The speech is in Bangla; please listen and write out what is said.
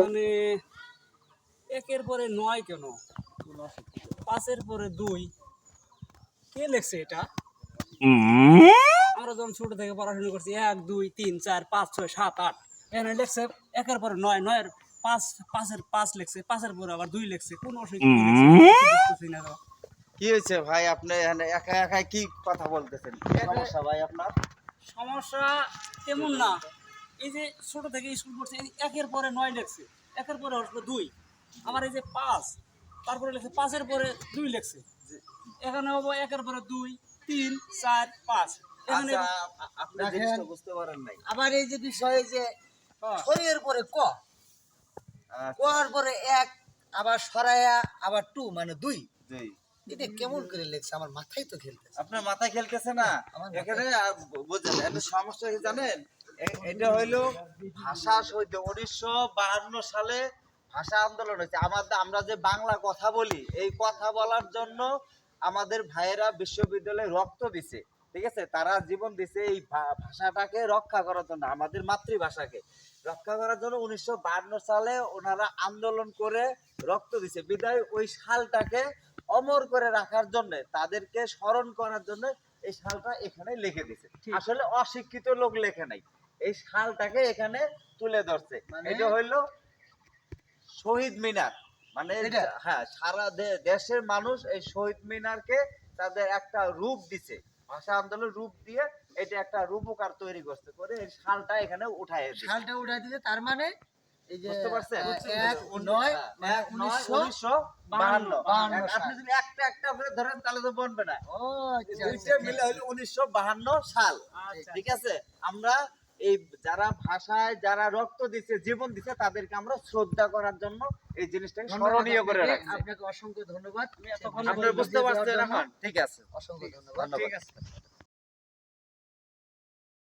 মানে একের পরে নয় কেন? পাঁচের পরে দুই। কে লেখছে এটা? আমরা যখন ছোট থেকে পড়াশোনা করছি এক দুই তিন চার পাঁচ ছয় সাত আট। এখানে লেখছে একের পরে নয় নয়ের পাঁচ পাঁচের পাঁচ লেখছে পাঁচের পরে আবার দুই লেখছে। কোন অসুবিধা। কি হয়েছে ভাই? আপনি এখানে একা একা কি কথা বলতেছেন? সমস্যা ভাই আপনার? সমস্যা তেমন না। এই যে ছোট থেকে স্কুল পড়ছে একের পরে নয় লেখছে একের পরে হচ্ছে দুই। আমার এই যে পাঁচ তারপরে লেখছে পাঁচের পরে দুই লেখছে। এখানে হব একের পরে দুই তিন চার পাঁচ। এখানে আচ্ছা আবার এই যে বিষয়ে যে হ্যাঁ, শরীরের পরে ক? আচ্ছা, কর পরে এক আবার সরায়া আবার টু মানে দুই। জি। এটা কেমন করে লেখছে আমার মাথায় তো খেলতেছে। আপনার মাথায় খেলতেছে না? এখানে বুঝলেন একটা সমস্যা কি জানেন? এটা হইল ভাষা শহীদ উনিশশো বাহান্ন সালে ভাষা আন্দোলন হয়েছে। আমাদের আমরা যে বাংলা কথা বলি এই কথা বলার জন্য আমাদের ভাইয়েরা বিশ্ববিদ্যালয়ে রক্ত দিছে ঠিক আছে? তারা জীবন দিছে এই ভাষাটাকে রক্ষা করার জন্য আমাদের মাতৃভাষাকে। রক্ষা করার জন্য উনিশশো সালে ওনারা আন্দোলন করে রক্ত দিছে। বিদায় ওই সালটাকে অমর করে রাখার জন্য তাদেরকে স্মরণ করার জন্য এই সালটা এখানে লিখে দিছে। আসলে অশিক্ষিত লোক লেখে নাই। এই সালটাকে এখানে তুলে ধরছে। মানে? এটা হইল শহীদ মিনার। মানে হ্যাঁ সারা দেশের মানুষ এই শহীদ মিনারকে তাদের একটা রূপ দিছে। ভাষা আন্দোলন রূপ দিয়ে এটা একটা রূপকার তৈরি করছে করে এই সালটা এখানে উঠায় শালটা উঠাই দিতে তার মানে বুঝতে পারছেন? আহ, এক নয় এক নয় উনিশশো উনিশশো বাহান্ন। বাহান্ন এক- আপনি যদি একটা একটা করে ধরেন তাহলে তো বনবে না। দুইটা মিলে হলো উনিশশো বাহান্ন সাল। ঠিক আছে? আমরা এই যারা ভাষায় যারা রক্ত দিচ্ছে জীবন দিচ্ছে তাদেরকে আমরা শ্রদ্ধা করার জন্য এই জিনিসটাকে ধন্যবাদ স্মরণীয় করে রাখছি। আপনাকে অসংখ্য ধন্যবাদ। আপনি বুঝতে পারছেন এখন? ঠিক আছে। অসংখ্য ধন্যবাদ। ধন্যবাদ। ঠিক আছে।